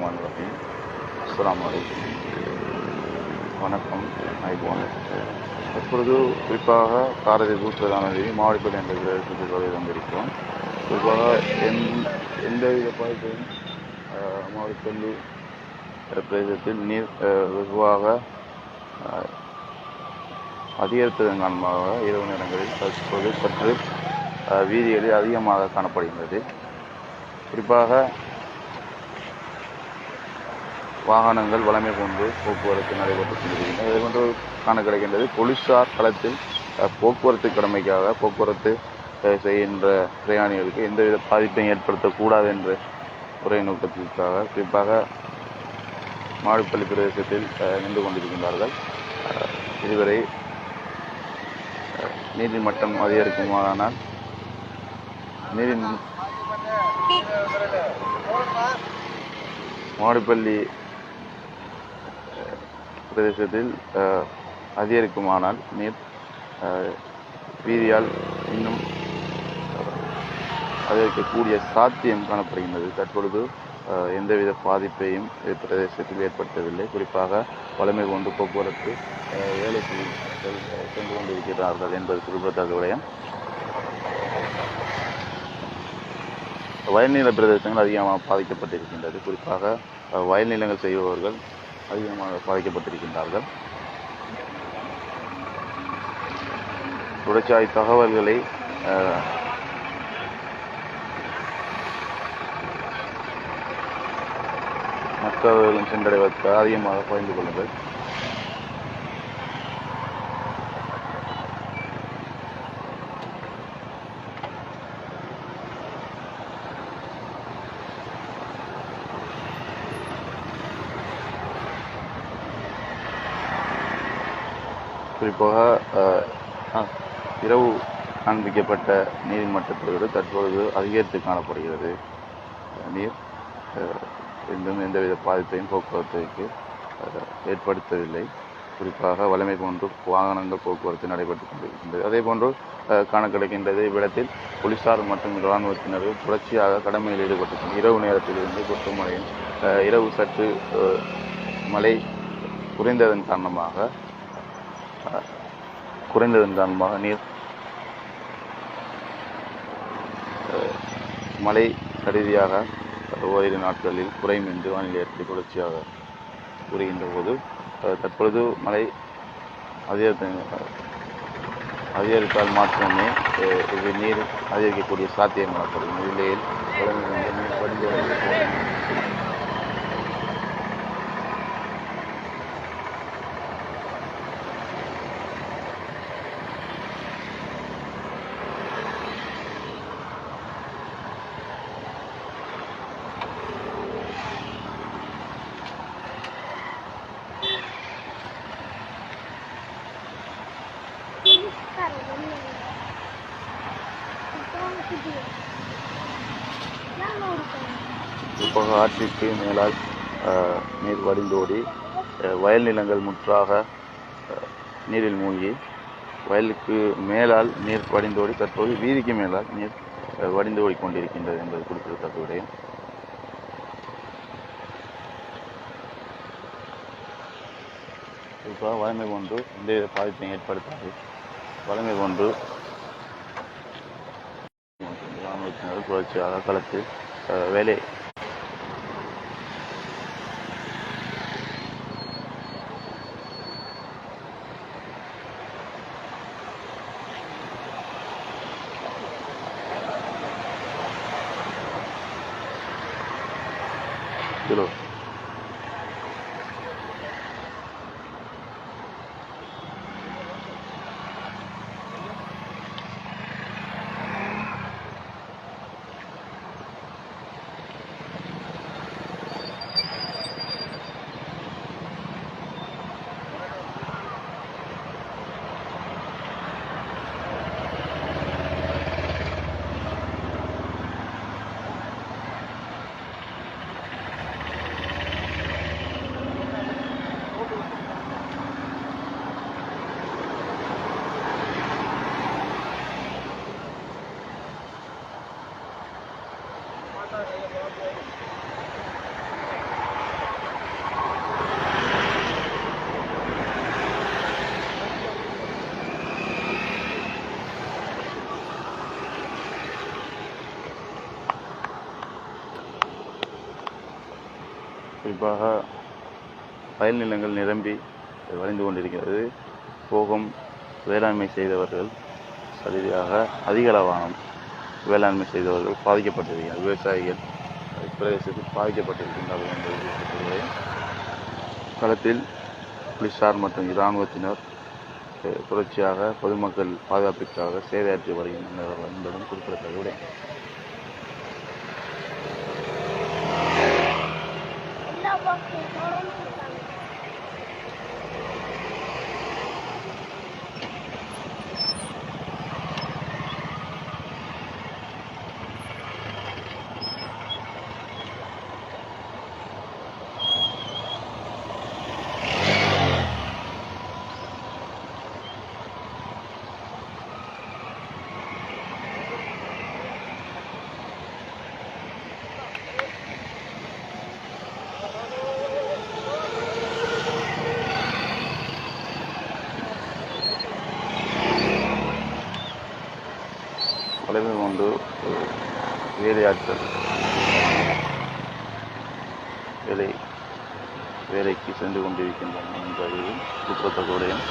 ரஹ்மான் ரஹீம். அஸ்லாம் வலைக்கம் வணக்கம். ஐபோன் இப்பொழுது குறிப்பாக காரதி பிரதானதி மாவடிப்பள்ளி என்ற பிரதேசத்தில் வந்திருக்கிறோம் குறிப்பாக எந் எந்தவித பாதிப்பையும் மாவடிப்பள்ளி பிரதேசத்தில் நீர் வெகுவாக அதிகரித்ததன் காரணமாக இரவு நேரங்களில் தற்போது சற்று வீதிகளில் அதிகமாக காணப்படுகின்றது. குறிப்பாக வாகனங்கள் வளமை கொண்டு போக்குவரத்து நடைபெற்று கொண்டிருக்கின்றன. இதே போன்று காண கிடைக்கின்றது போலீசார் களத்தில் அஹ், போக்குவரத்து கடமைக்காக போக்குவரத்து செய்கின்ற பிரயாணிகளுக்கு எந்தவித பாதிப்பையும் ஏற்படுத்தக்கூடாது என்ற ஒரே நோக்கத்திற்காக குறிப்பாக மாடுப்பள்ளி பிரதேசத்தில் நின்று கொண்டிருக்கின்றார்கள். இதுவரை நீரின் மட்டம் அதிகரிக்குமானால் நீரின் மாடுப்பள்ளி பிரதேசத்தில் அதிகரிக்குமானால் நீர் வீதியால் இன்னும் அதிகரிக்கக்கூடிய சாத்தியம் காணப்படுகின்றது. தற்பொழுது எந்தவித பாதிப்பையும் பிரதேசத்தில் ஏற்படுத்தவில்லை. குறிப்பாக வலிமை கொண்டு போக்குவரத்து வேலை வேலைக்கு சென்று கொண்டிருக்கிறார்கள் என்பது குறிப்பிடத்தக்க விடயம். வயல்நில பிரதேசங்கள் அதிகமாக பாதிக்கப்பட்டிருக்கின்றது. குறிப்பாக வயல்நிலங்கள் வயல் நிலங்கள் செய்பவர்கள் அதிகமாக பாதிக்கப்பட்டிருக்கின்றார்கள். தொடர்ச்சியாய் தகவல்களை அஹ், மற்றவர்களும் சென்றடைவதற்கு அதிகமாக பகிர்ந்து கொள்ளுங்கள். போக இரவு காண்பிக்கப்பட்ட நீரின் விட தற்பொழுது அதிகரித்து காணப்படுகிறது. நீர் என்றும் எந்தவித பாதிப்பையும் போக்குவரத்துக்கு ஏற்படுத்தவில்லை. குறிப்பாக வலிமை போன்று வாகனங்கள் போக்குவரத்து நடைபெற்றுக் கொண்டிருக்கின்றது. அதே போன்று காண கிடைக்கின்றது இவ்விடத்தில் போலீசார் மற்றும் இராணுவத்தினர் தொடர்ச்சியாக கடமையில் ஈடுபட்டு இரவு நேரத்திலிருந்து கொட்டுமழையும் இரவு சற்று மழை குறைந்ததன் காரணமாக குறைந்ததன் காரணமாக நீர் அஹ், மழை கருதியாக ஓரிரு நாட்களில் குறையும் என்று வானிலை அறிக்கை தொடர்ச்சியாக கூறுகின்ற போது தற்பொழுது மழை அதிகரித்த அதிகரித்தால் மாற்றமே இது நீர் அதிகரிக்கக்கூடிய சாத்தியம் காணப்படும் நிலையில் குறிப்பாக ஆற்றிற்கு மேலால் நீர் வடிந்தோடி வயல் நிலங்கள் முற்றாக நீரில் மூழ்கி வயலுக்கு மேலால் நீர் வடிந்தோடி தற்போது வீதிக்கு மேலால் நீர் வடிந்து ஓடிக்கொண்டிருக்கின்றது என்பது குறிப்பிடத்தக்க விடயம் குறிப்பாக வளமை ஒன்று எந்தவித பாதிப்பையும் ஏற்படுத்தாது. வளமை ஒன்று இராணுவத்தினர் தொடர்ச்சியாக களத்தில் வேலை குறிப்பாக வயல் நிலங்கள் நிரம்பி வளைந்து கொண்டிருக்கிறது. போகம் வேளாண்மை செய்தவர்கள் சரியாக அதிக அளவான வேளாண்மை செய்தவர்கள் பாதிக்கப்பட்டிருக்கிறார் விவசாயிகள் பிரதேசத்தில் பாதிக்கப்பட்டிருக்கின்றார்கள் என்பதை களத்தில் போலீசார் மற்றும் இராணுவத்தினர் தொடர்ச்சியாக பொதுமக்கள் பாதுகாப்பிற்காக சேவையாற்றி வருகின்றனர் என்பதும் குறிப்பிடத்தக்க কারণ வேலைக்கு சென்று கொண்டிருக்கின்றன என்பதையும் குற்றத்தோடையும்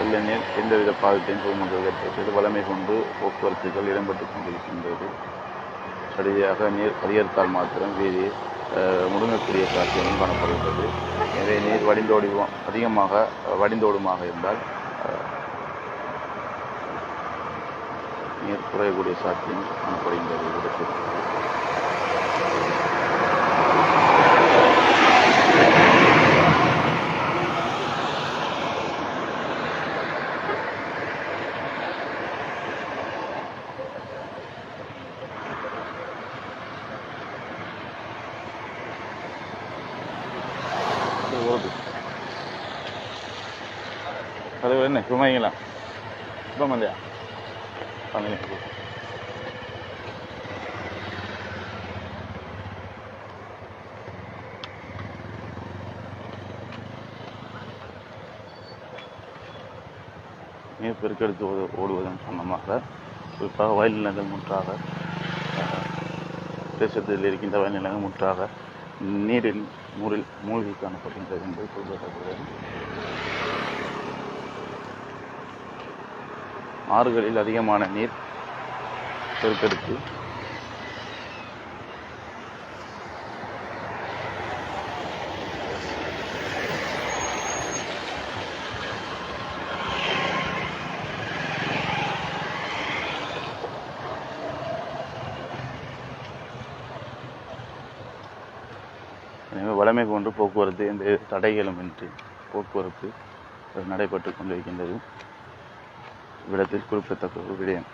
வெள்ளநீர் எந்தவித பாதத்தையும் பொதுமக்கள் ஏற்பட்டது வளமை கொண்டு போக்குவரத்துகள் இடம்பெற்றுக் கொண்டிருக்கின்றது. சரியாக நீர் அதிகரித்தால் மாத்திரம் வீதி முடுங்கக்கூடிய சாத்தியமும் காணப்படுகிறது எனவே நீர் வடிந்தோடி அதிகமாக வடிந்தோடுமாக இருந்தால் நீர் குறையக்கூடிய சாத்தியம் காணப்படுகின்றது. இடத்தில் இது ஓடுது தலைவர் என்ன சுமைங்களா சுத்தம் இல்லையா അങ്ങനെ நீர் பெருக்கெடுத்து ஓடு- ஓடுவதன் காரணமாக குறிப்பாக வயல் நிலங்கள் முற்றாக அஹ், பிரதேசத்தில் இருக்கின்ற வயல் நிலங்கள் முற்றாக நீரில் மூரில் மூழ்கி காணப்படுகின்றது என்பது குறிப்பிடப்படுகிறது. ஆறுகளில் அதிகமான நீர் பெருக்கெடுத்து எல்லாமே கொண்டு போக்குவரத்து எந்த தடைகளும் இன்றி போக்குவரத்து நடைபெற்று கொண்டிருக்கின்றது. இவ்விடத்தில் குறிப்பிடத்தக்க ஒரு விடயம்.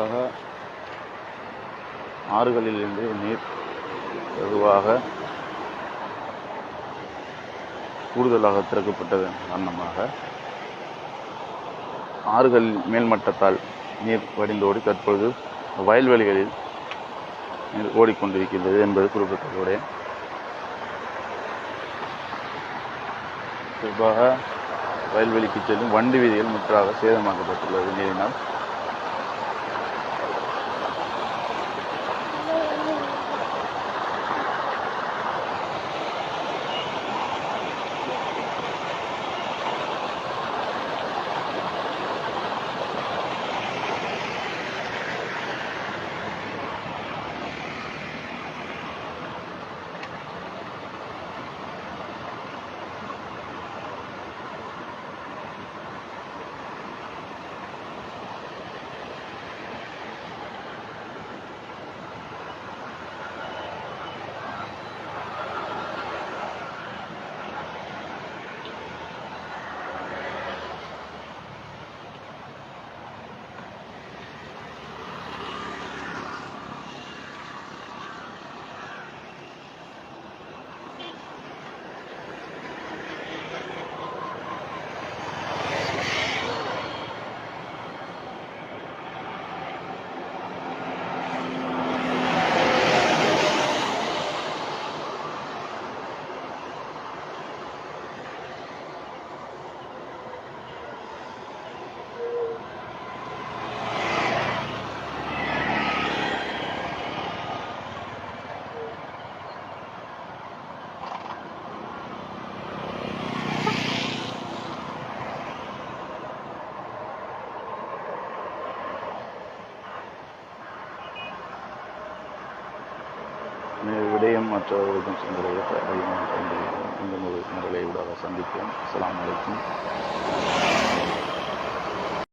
அதற்காக ஆறுகளிலிருந்து நீர் வெகுவாக கூடுதலாக திறக்கப்பட்டதன் காரணமாக ஆறுகள் மேல்மட்டத்தால் நீர் வடிந்தோடி தற்பொழுது வயல்வெளிகளில் நீர் ஓடிக்கொண்டிருக்கின்றது என்பது குறிப்பிடத்தக்கோடைய குறிப்பாக வயல்வெளிக்கு செல்லும் வண்டி வீதிகள் முற்றாக சேதமாக்கப்பட்டுள்ளது. நீரினால் இந்த விடயம் மற்றவர்களுக்கும் சென்றடைய அதிகமாக கண்டு இந்த ஒரு நிரலை ஊடாக சந்திப்போம். அஸ்ஸலாமு வலைக்கும்